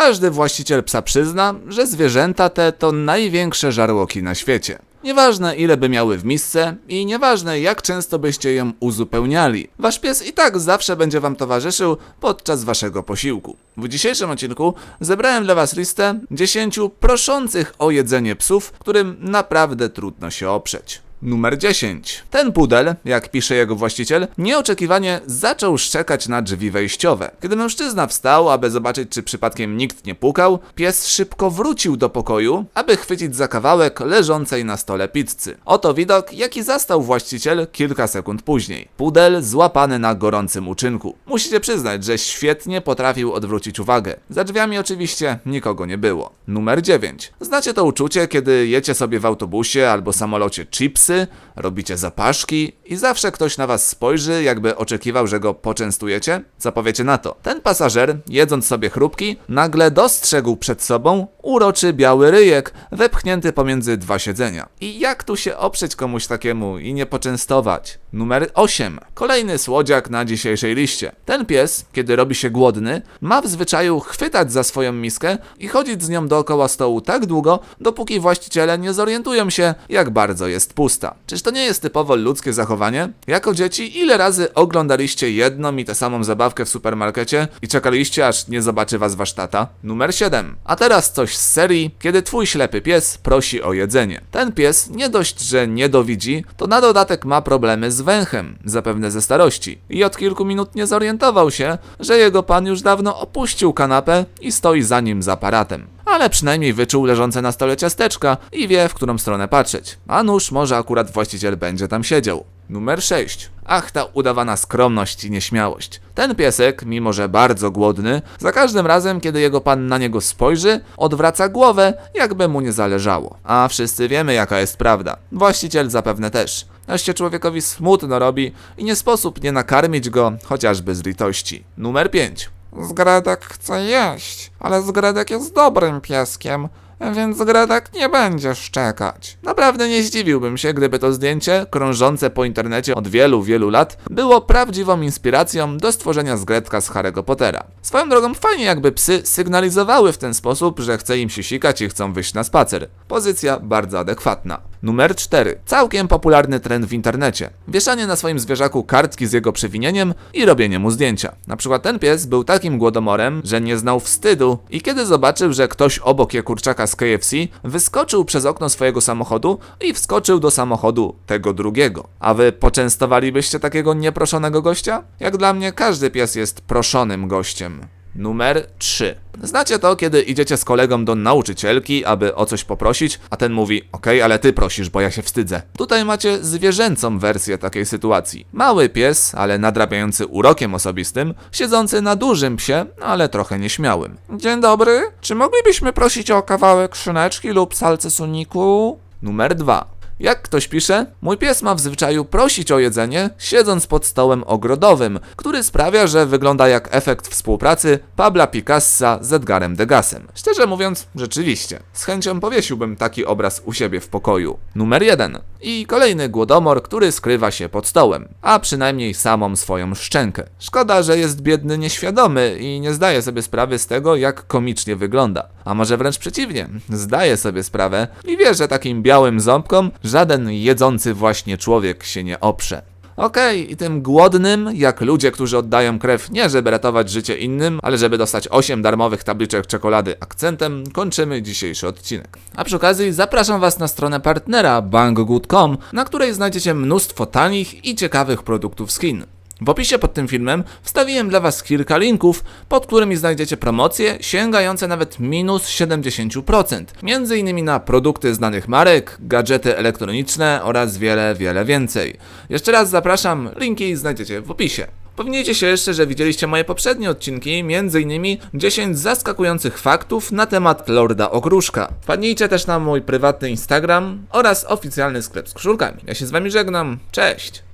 Każdy właściciel psa przyzna, że zwierzęta te to największe żarłoki na świecie. Nieważne ile by miały w misce i nieważne jak często byście ją uzupełniali, wasz pies i tak zawsze będzie wam towarzyszył podczas waszego posiłku. W dzisiejszym odcinku zebrałem dla was listę 10 proszących o jedzenie psów, którym naprawdę trudno się oprzeć. Numer 10. Ten pudel, jak pisze jego właściciel, nieoczekiwanie zaczął szczekać na drzwi wejściowe. Kiedy mężczyzna wstał, aby zobaczyć, czy przypadkiem nikt nie pukał, pies szybko wrócił do pokoju, aby chwycić za kawałek leżącej na stole pizzy. Oto widok, jaki zastał właściciel kilka sekund później. Pudel złapany na gorącym uczynku. Musicie przyznać, że świetnie potrafił odwrócić uwagę. Za drzwiami oczywiście nikogo nie było. Numer 9. Znacie to uczucie, kiedy jecie sobie w autobusie albo samolocie chipsy, robicie zapaszki i zawsze ktoś na was spojrzy, jakby oczekiwał, że go poczęstujecie? Co powiecie na to? Ten pasażer, jedząc sobie chrupki, nagle dostrzegł przed sobą uroczy biały ryjek, wepchnięty pomiędzy dwa siedzenia. I jak tu się oprzeć komuś takiemu i nie poczęstować? Numer 8. Kolejny słodziak na dzisiejszej liście. Ten pies, kiedy robi się głodny, ma w zwyczaju chwytać za swoją miskę i chodzić z nią dookoła stołu tak długo, dopóki właściciele nie zorientują się, jak bardzo jest pusta. Czyż to nie jest typowo ludzkie zachowanie? Jako dzieci, ile razy oglądaliście jedną i tę samą zabawkę w supermarkecie i czekaliście, aż nie zobaczy was wasz tata? Numer 7. A teraz coś z serii, kiedy twój ślepy pies prosi o jedzenie. Ten pies nie dość, że nie dowidzi, to na dodatek ma problemy z węchem, zapewne ze starości. I od kilku minut nie zorientował się, że jego pan już dawno opuścił kanapę i stoi za nim z aparatem ale przynajmniej wyczuł leżące na stole ciasteczka i wie, w którą stronę patrzeć. A nuż, może akurat właściciel będzie tam siedział. Numer 6. Ach, ta udawana skromność i nieśmiałość. Ten piesek, mimo że bardzo głodny, za każdym razem, kiedy jego pan na niego spojrzy, odwraca głowę, jakby mu nie zależało. A wszyscy wiemy, jaka jest prawda. Właściciel zapewne też. Aż człowiekowi smutno robi i nie sposób nie nakarmić go, chociażby z litości. Numer 5. Zgredek chce jeść, ale Zgredek jest dobrym pieskiem, więc Zgredek nie będzie szczekać. Naprawdę nie zdziwiłbym się, gdyby to zdjęcie, krążące po internecie od wielu, wielu lat, było prawdziwą inspiracją do stworzenia zgredka z Harry'ego Pottera. Swoją drogą fajnie jakby psy sygnalizowały w ten sposób, że chce im się sikać i chcą wyjść na spacer. Pozycja bardzo adekwatna. Numer 4. Całkiem popularny trend w internecie. Wieszanie na swoim zwierzaku kartki z jego przewinieniem i robienie mu zdjęcia. Na przykład ten pies był takim głodomorem, że nie znał wstydu i kiedy zobaczył, że ktoś obok je kurczaka z KFC, wyskoczył przez okno swojego samochodu i wskoczył do samochodu tego drugiego. A wy poczęstowalibyście takiego nieproszonego gościa? Jak dla mnie każdy pies jest proszonym gościem. Numer 3. Znacie to, kiedy idziecie z kolegą do nauczycielki, aby o coś poprosić, a ten mówi: Okej, ale ty prosisz, bo ja się wstydzę. Tutaj macie zwierzęcą wersję takiej sytuacji. Mały pies, ale nadrabiający urokiem osobistym, siedzący na dużym psie, ale trochę nieśmiałym. Dzień dobry, czy moglibyśmy prosić o kawałek szyneczki lub salce suniku? Numer 2. Jak ktoś pisze, mój pies ma w zwyczaju prosić o jedzenie, siedząc pod stołem ogrodowym, który sprawia, że wygląda jak efekt współpracy Pabla Picassa z Edgarem Degasem. Szczerze mówiąc, rzeczywiście, z chęcią powiesiłbym taki obraz u siebie w pokoju. Numer 1. I kolejny głodomor, który skrywa się pod stołem, a przynajmniej samą swoją szczękę. Szkoda, że jest biedny nieświadomy i nie zdaje sobie sprawy z tego, jak komicznie wygląda. A może wręcz przeciwnie, zdaje sobie sprawę i wie, że takim białym ząbkom żaden jedzący właśnie człowiek się nie oprze. Okej, i tym głodnym, jak ludzie, którzy oddają krew nie żeby ratować życie innym, ale żeby dostać 8 darmowych tabliczek czekolady akcentem, kończymy dzisiejszy odcinek. A przy okazji zapraszam Was na stronę partnera banggood.com, na której znajdziecie mnóstwo tanich i ciekawych produktów Chin. W opisie pod tym filmem wstawiłem dla Was kilka linków, pod którymi znajdziecie promocje sięgające nawet minus 70%. Między innymi na produkty znanych marek, gadżety elektroniczne oraz wiele, wiele więcej. Jeszcze raz zapraszam, linki znajdziecie w opisie. Powinieneście się jeszcze, że widzieliście moje poprzednie odcinki, m.in. 10 zaskakujących faktów na temat Lorda Okruszka. Wpadnijcie też na mój prywatny Instagram oraz oficjalny sklep z koszulkami. Ja się z Wami żegnam, cześć!